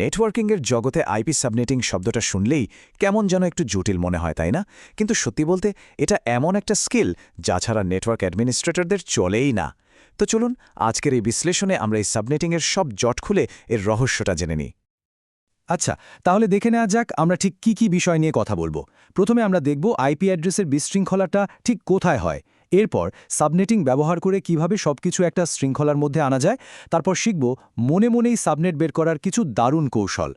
নেটওয়ার্কিংয়ের জগতে IP subnetting শব্দটা শুনলেই কেমন যেন একটু জটিল মনে হয়, তাই না? কিন্তু সত্যি বলতে এটা এমন একটা স্কিল যা ছাড়া নেটওয়ার্ক অ্যাডমিনিস্ট্রেটরদের চলেই না। তো চলুন আজকের এই বিশ্লেষণে আমরা এই সাবনেটিংয়ের সব জট খুলে এর রহস্যটা জেনে নিই। আচ্ছা তাহলে দেখে নেওয়া যাক আমরা ঠিক কি কি বিষয় নিয়ে কথা বলব। প্রথমে আমরা দেখব আইপি অ্যাড্রেসের বিশৃঙ্খলাটা ঠিক কোথায় হয়। এরপর সাবনেটিং ব্যবহার করে কীভাবে সবকিছু একটা শৃঙ্খলার মধ্যে আনা যায়, তারপর শিখব মনে মনেই সাবনেট বের করার কিছু দারুণ কৌশল।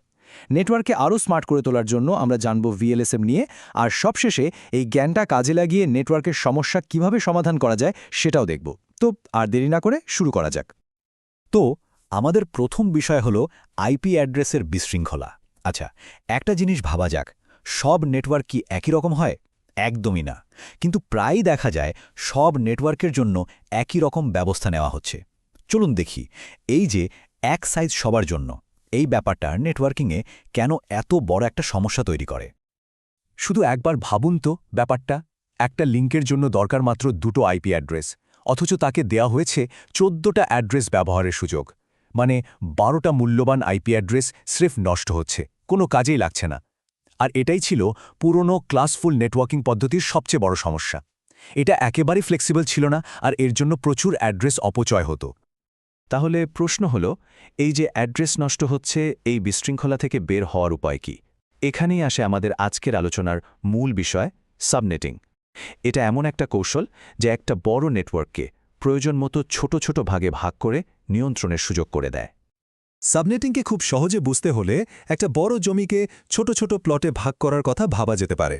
নেটওয়ার্কে আরও স্মার্ট করে তোলার জন্য আমরা জানব ভিএলএসএম নিয়ে, আর সবশেষে এই জ্ঞানটা কাজে লাগিয়ে নেটওয়ার্কের সমস্যা কীভাবে সমাধান করা যায় সেটাও দেখব। তো আর দেরি না করে শুরু করা যাক। তো আমাদের প্রথম বিষয় হল আইপি অ্যাড্রেসের বিশৃঙ্খলা। আচ্ছা একটা জিনিস ভাবা যাক, সব নেটওয়ার্ক কি একই রকম হয়? একদমই না। কিন্তু প্রায়ই দেখা যায় সব নেটওয়ার্কের জন্য একই রকম ব্যবস্থা নেওয়া হচ্ছে। চলুন দেখি, এই যে এক সাইজ সবার জন্য, এই ব্যাপারটা নেটওয়ার্কিংয়ে কেন এত বড় একটা সমস্যা তৈরি করে? শুধু একবার ভাবুন তো ব্যাপারটা, একটা লিঙ্কের জন্য দরকার মাত্র দুটো আইপি অ্যাড্রেস, অথচ তাকে দেয়া হয়েছে চোদ্দটা অ্যাড্রেস ব্যবহারের সুযোগ। মানে বারোটা মূল্যবান আইপি অ্যাড্রেস স্রেফ নষ্ট হচ্ছে, কোনো কাজেই লাগছে না। আর এটাই ছিল পুরনো ক্লাসফুল নেটওয়ার্কিং পদ্ধতির সবচেয়ে বড় সমস্যা। এটা একেবারেই ফ্লেক্সিবল ছিল না আর এর জন্য প্রচুর অ্যাড্রেস অপচয় হতো। তাহলে প্রশ্ন হল, এই যে অ্যাড্রেস নষ্ট হচ্ছে, এই বিশৃঙ্খলা থেকে বের হওয়ার উপায় কি? এখানেই আসে আমাদের আজকের আলোচনার মূল বিষয় সাবনেটিং এটা এমন একটা কৌশল যে একটা বড় নেটওয়ার্ককে প্রয়োজন মতো ছোট ছোট ভাগে ভাগ করে নিয়ন্ত্রণের সুযোগ করে দেয়। সাবনেটিংকে খুব সহজে বুঝতে হলে একটা বড় জমিকে ছোট ছোট প্লটে ভাগ করার কথা ভাবা যেতে পারে।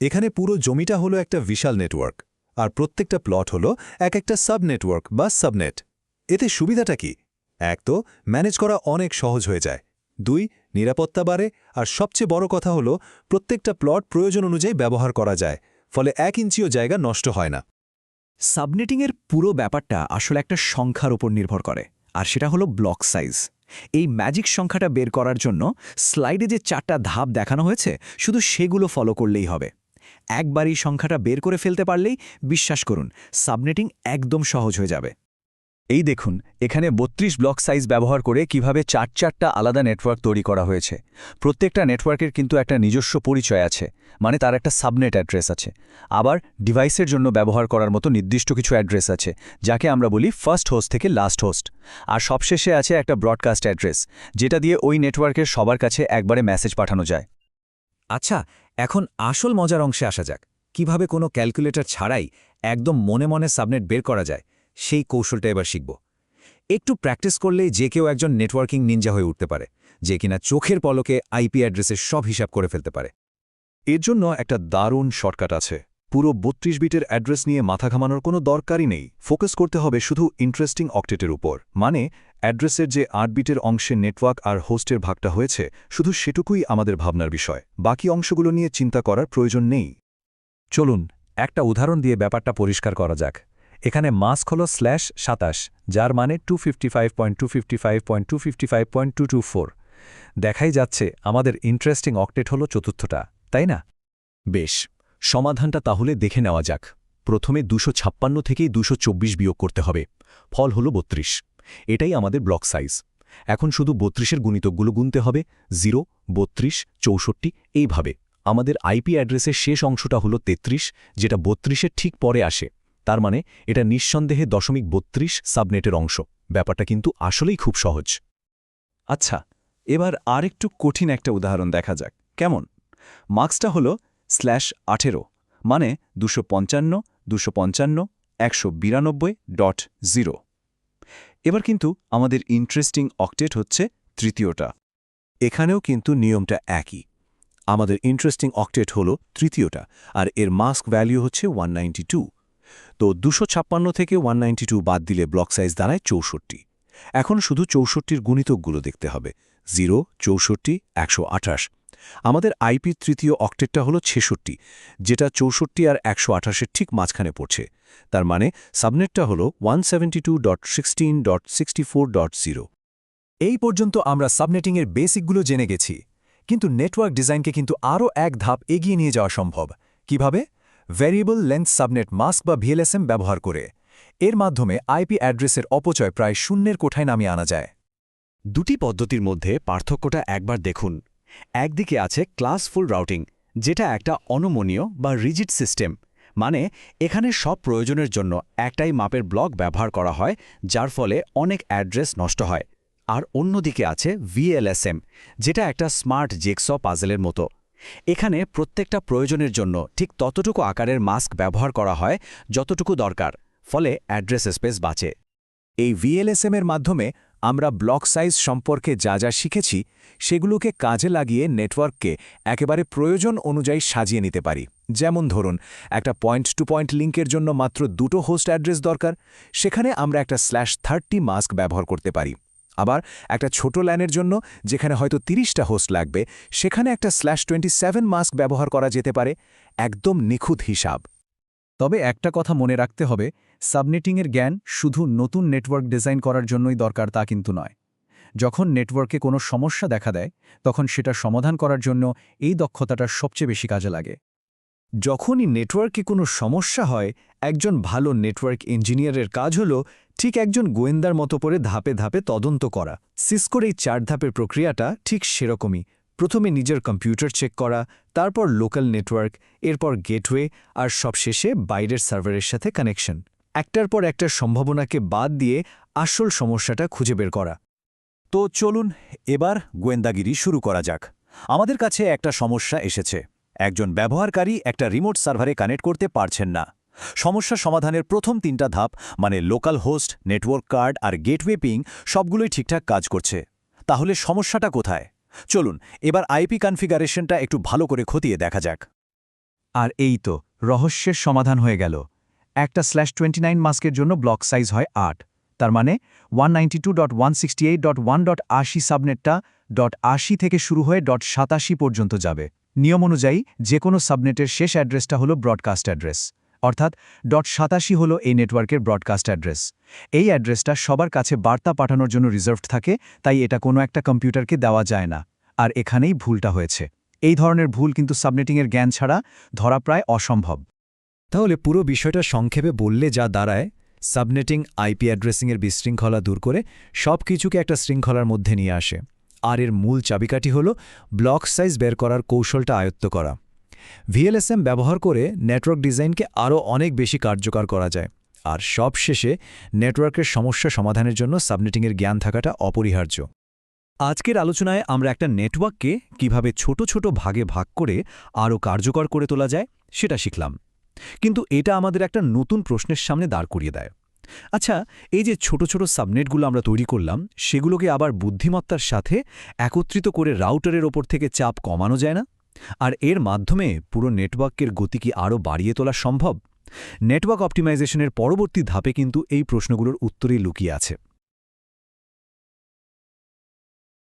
এখানে পুরো জমিটা হলো একটা বিশাল নেটওয়ার্ক, আর প্রত্যেকটা প্লট হলো এক একটা সাব নেটওয়ার্ক বা সাবনেট। এতে সুবিধাটা কি? এক তো, ম্যানেজ করা অনেক সহজ হয়ে যায়। দুই, নিরাপত্তা বাড়ে, আর সবচেয়ে বড় কথা হলো প্রত্যেকটা প্লট প্রয়োজন অনুযায়ী ব্যবহার করা যায়, ফলে এক ইঞ্চিও জায়গা নষ্ট হয় না। সাবনেটিংয়ের পুরো ব্যাপারটা আসলে একটা সংখ্যার উপর নির্ভর করে, আর সেটা হলো ব্লক সাইজ। এই ম্যাজিক সংখ্যাটা বের করার জন্য স্লাইডে যে চারটা ধাপ দেখানো হয়েছে, শুধু সেগুলো ফলো করলেই হবে। একবারই সংখ্যাটা বের করে ফেলতে পারলেই বিশ্বাস করুন সাবনেটিং একদম সহজ হয়ে যাবে। এই দেখুন, এখানে ৩২ ব্লক সাইজ ব্যবহার করে কীভাবে চার চারটা আলাদা নেটওয়ার্ক তৈরি করা হয়েছে। প্রত্যেকটা নেটওয়ার্কের কিন্তু একটা নিজস্ব পরিচয় আছে মানে তার একটা সাবনেট অ্যাড্রেস আছে। আবার ডিভাইসের জন্য ব্যবহার করার মতো নির্দিষ্ট কিছু অ্যাড্রেস আছে, যাকে আমরা বলি ফার্স্ট হোস্ট থেকে লাস্ট হোস্ট আর সবশেষে আছে একটা ব্রডকাস্ট অ্যাড্রেস যেটা দিয়ে ওই নেটওয়ার্কের সবার কাছে একবারে মেসেজ পাঠানো যায়। আচ্ছা এখন আসল মজার অংশে আসা যাক। কীভাবে কোনো ক্যালকুলেটর ছাড়াই একদম মনে মনে সাবনেট বের করা যায়? সেই কৌশলটা এবার শিখব। একটু প্র্যাকটিস করলেই যে কেউ একজন নেটওয়ার্কিং নিনজা হয়ে উঠতে পারে, যে কিনা চোখের পলকে আইপি অ্যাড্রেসের সব হিসাব করে ফেলতে পারে। এর জন্য একটা দারুণ শর্টকাট আছে। পুরো ৩২ বিটের অ্যাড্রেস নিয়ে মাথা ঘামানোর কোনো দরকারই নেই। ফোকাস করতে হবে শুধু ইন্টারেস্টিং অকটেটের উপর। মানে অ্যাড্রেসের যে আট বিটের অংশে নেটওয়ার্ক আর হোস্টের ভাগটা হয়েছে, শুধু সেটুকুই আমাদের ভাবনার বিষয়। বাকি অংশগুলো নিয়ে চিন্তা করার প্রয়োজন নেই। চলুন, একটা উদাহরণ দিয়ে ব্যাপারটা পরিষ্কার করা যাক। এখানে মাস্ক হল স্ল্যাশ সাতাশ, যার মানে টু দেখাই যাচ্ছে আমাদের ইন্টারেস্টিং অকটেট হল চতুর্থটা, তাই না? বেশ, সমাধানটা তাহলে দেখে নেওয়া যাক। প্রথমে দুশো ছাপ্পান্ন থেকেই দুশো চব্বিশ বিয়োগ করতে হবে, ফল হল বত্রিশ। এটাই আমাদের ব্লক সাইজ এখন শুধু বত্রিশের গুণিতকগুলো গুনতে হবে জিরো বত্রিশ, চৌষট্টি, এইভাবে। আমাদের আইপি অ্যাড্রেসের শেষ অংশটা হলো ৩৩ যেটা বত্রিশের ঠিক পরে আসে। তার মানে এটা নিঃসন্দেহে দশমিক বত্রিশ সাবনেটের অংশ। ব্যাপারটা কিন্তু আসলেই খুব সহজ। আচ্ছা এবার আরেকটু কঠিন একটা উদাহরণ দেখা যাক। কেমন? মার্কসটা হল স্ল্যাশ আঠেরো মানে দুশো পঞ্চান্ন দুশো পঞ্চান্ন, একশো বিরানব্বই ডট জিরো। এবার কিন্তু আমাদের ইন্টারেস্টিং অকটেট হচ্ছে তৃতীয়টা। এখানেও কিন্তু নিয়মটা একই। আমাদের ইন্টারেস্টিং অকটেট হল তৃতীয়টা, আর এর মাস্ক ভ্যালিউ হচ্ছে ওয়ান তো দুশো ছাপ্পান্ন থেকে ওয়ান বাদ দিলে ব্লক সাইজ দাঁড়ায় চৌষট্টি। এখন শুধু চৌষট্টির গুণিতকগুলো দেখতে হবে। জিরো, চৌষট্টি, একশো আঠাশ। আমাদের আইপির তৃতীয় অক্টেটটা হলো ছেষট্টি, যেটা চৌষট্টি আর একশো আঠাশের ঠিক মাঝখানে পড়ছে। তার মানে সাবনেটটা হলো ওয়ান এই পর্যন্ত আমরা সাবনেটিংয়ের বেসিকগুলো জেনে গেছি, কিন্তু নেটওয়ার্ক ডিজাইনকে কিন্তু আরও এক ধাপ এগিয়ে নিয়ে যাওয়া সম্ভব। কীভাবে? ভ্যারিয়েবল লেন্থ সাবনেট মাস্ক বা ভিএলএসএম ব্যবহার করে। এর মাধ্যমে আইপি অ্যাড্রেসের অপচয় প্রায় শূন্যের কোঠায় নামিয়ে আনা যায়। দুটি পদ্ধতির মধ্যে পার্থক্যটা একবার দেখুন। একদিকে আছে ক্লাসফুল রাউটিং, যেটা একটা অনমনীয় বা রিজিড সিস্টেম মানে এখানে সব প্রয়োজনের জন্য একটাই মাপের ব্লক ব্যবহার করা হয়, যার ফলে অনেক অ্যাড্রেস নষ্ট হয়। আর অন্যদিকে আছে ভিএলএসএম, যেটা একটা স্মার্ট জেক্স পাজেলের মতো। এখানে প্রত্যেকটা প্রয়োজনের জন্য ঠিক ততটুকু আকারের মাস্ক ব্যবহার করা হয় যতটুকু দরকার, ফলে অ্যাড্রেস স্পেস বাঁচে। এই ভিএলএসএম এর মাধ্যমে আমরা ব্লক সাইজ সম্পর্কে যা যা শিখেছি সেগুলোকে কাজে লাগিয়ে নেটওয়ার্ককে একেবারে প্রয়োজন অনুযায়ী সাজিয়ে নিতে পারি। যেমন ধরুন, একটা পয়েন্ট টু পয়েন্ট লিঙ্কের জন্য মাত্র দুটো হোস্ট অ্যাড্রেস দরকার, সেখানে আমরা একটা স্ল্যাশ থার্টি মাস্ক ব্যবহার করতে পারি। আবার একটা ছোট ল্যানের জন্য, যেখানে হয়তো তিরিশটা হোস্ট লাগবে, সেখানে একটা স্ল্যাশ টোয়েন্টি সেভেন মাস্ক ব্যবহার করা যেতে পারে। একদম নিখুঁত হিসাব। তবে একটা কথা মনে রাখতে হবে, সাবনেটিংয়ের জ্ঞান শুধু নতুন নেটওয়ার্ক ডিজাইন করার জন্যই দরকার তা কিন্তু নয়। যখন নেটওয়ার্কে কোনো সমস্যা দেখা দেয়, তখন সেটা সমাধান করার জন্য এই দক্ষতাটা সবচেয়ে বেশি কাজে লাগে। যখনই নেটওয়ার্কে কোনো সমস্যা হয়, একজন ভালো নেটওয়ার্ক ইঞ্জিনিয়ারের কাজ হল ঠিক একজন গোয়েন্দার মতো করে ধাপে ধাপে তদন্ত করা। সিসকোর এই চার ধাপের প্রক্রিয়াটা ঠিক সেরকমই। প্রথমে নিজের কম্পিউটার চেক করা, তারপর লোকাল নেটওয়ার্ক, এরপর গেটওয়ে আর সবশেষে বাইরের সার্ভারের সাথে কানেকশন। একটার পর একটা সম্ভাবনাকে বাদ দিয়ে আসল সমস্যাটা খুঁজে বের করা। তো চলুন এবার গোয়েন্দাগিরি শুরু করা যাক। আমাদের কাছে একটা সমস্যা এসেছে। একজন ব্যবহারকারী একটা রিমোট সার্ভারে কানেক্ট করতে পারছেন না। সমস্যা সমাধানের প্রথম তিনটা ধাপ মানে লোকাল হোস্ট, নেটওয়ার্ক কার্ড আর গেটওয়ে পিং, সবগুলোই ঠিকঠাক কাজ করছে। তাহলে সমস্যাটা কোথায়? চলুন, এবার আইপি কনফিগারেশনটা একটু ভালো করে খতিয়ে দেখা যাক। আর এই তো, রহস্যের সমাধান হয়ে গেল। একটা স্ল্যাশ টোয়েন্টি নাইন মাস্কের জন্য ব্লক সাইজ হয় আট। তার মানে ওয়ান সাবনেটটা ডট আশি থেকে শুরু হয়ে ডট সাতাশি পর্যন্ত যাবে। নিয়ম অনুযায়ী যে কোনো সাবনেটের শেষ অ্যাড্রেসটা হলো ব্রডকাস্ট অ্যাড্রেস। অর্থাৎ ডট সাতাশি হলো এই নেটওয়ার্কের ব্রডকাস্ট অ্যাড্রেস এই অ্যাড্রেসটা সবার কাছে বার্তা পাঠানোর জন্য রিজার্ভড থাকে, তাই এটা কোনো একটা কম্পিউটারকে দেওয়া যায় না। আর এখানেই ভুলটা হয়েছে। এই ধরনের ভুল কিন্তু সাবনেটিংয়ের জ্ঞান ছাড়া ধরা প্রায় অসম্ভব। তাহলে পুরো বিষয়টা সংক্ষেপে বললে যা দাঁড়ায় সাবনেটিং আইপি অ্যাড্রেসিংয়ের বিশৃঙ্খলা দূর করে সব কিছুকে একটা শৃঙ্খলার মধ্যে নিয়ে আসে। আর এর মূল চাবিকাঠি হল ব্লক সাইজ বের করার কৌশলটা আয়ত্ত করা। ভিএলএসএম ব্যবহার করে নেটওয়ার্ক ডিজাইনকে আরও অনেক বেশি কার্যকর করা যায়। আর সব শেষে নেটওয়ার্কের সমস্যা সমাধানের জন্য সাবনেটিংয়ের জ্ঞান থাকাটা অপরিহার্য। আজকের আলোচনায় আমরা একটা নেটওয়ার্ককে কীভাবে ছোট ছোট ভাগে ভাগ করে আরও কার্যকর করে তোলা যায়, সেটা শিখলাম। কিন্তু এটা আমাদের একটা নতুন প্রশ্নের সামনে দাঁড় করিয়ে দেয়। আচ্ছা এই যে ছোট ছোট সাবনেটগুলো আমরা তৈরি করলাম, সেগুলোকে আবার বুদ্ধিমত্তার সাথে একত্রিত করে রাউটারের ওপর থেকে চাপ কমানো যায় না? আর এর মাধ্যমে পুরো নেটওয়ার্কের গতি কি আরও বাড়িয়ে তোলা সম্ভব? নেটওয়ার্ক অপটিমাইজেশনের পরবর্তী ধাপে কিন্তু এই প্রশ্নগুলোর উত্তরেই লুকিয়ে আছে।